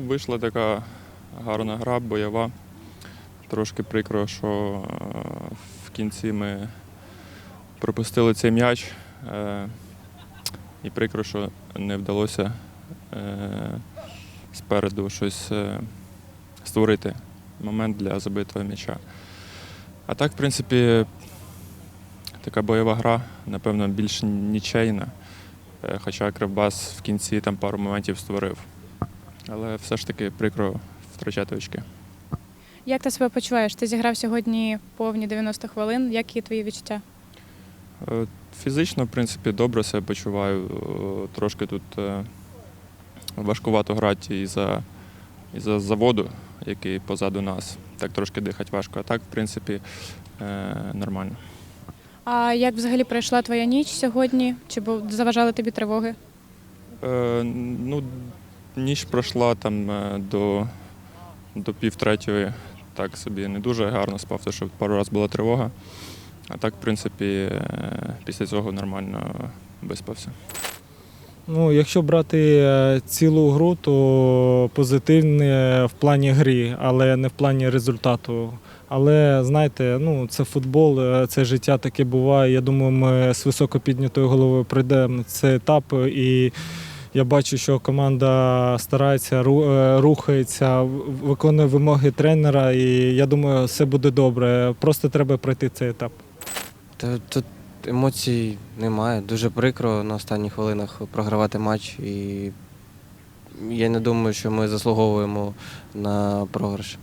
вийшла така гарна гра, бойова. Трошки прикро, що е, в кінці ми пропустили цей м'яч. Е, І прикро, що не вдалося е, спереду щось створити момент для забитого м'яча. А так, в принципі, така бойова гра, напевно, більш нічейна. Хоча Кривбас в кінці там пару моментів створив. Але все ж таки прикро втрачати очки. Як ти себе почуваєш? Ти зіграв сьогодні повні 90 хвилин. Які твої відчуття? Е, Фізично, в принципі, добре себе почуваю. Е, Трошки тут е, важкувато грати із-за із заводу, який позаду нас. Так трошки дихати важко. А так, в принципі, нормально. А як взагалі пройшла твоя ніч сьогодні? Чи заважали тобі тривоги? Е, Ну, ніч пройшла там е, до, до пів третьої. Так собі не дуже гарно спав, тому що пару разів була тривога. А так, в принципі, е, після цього нормально виспався. Ну, якщо брати е, цілу гру, то позитивне в плані гри, але не в плані результату. Але знаєте, ну це футбол, це життя таке буває. Я думаю, ми з високо піднятою головою пройдемо цей етап. І я бачу, що команда старається, е, рухається, виконує вимоги тренера, і я думаю, все буде добре. Просто треба пройти цей етап. Тут емоцій немає. Дуже прикро на останніх хвилинах програвати матч. І я не думаю, що ми заслуговуємо на програш.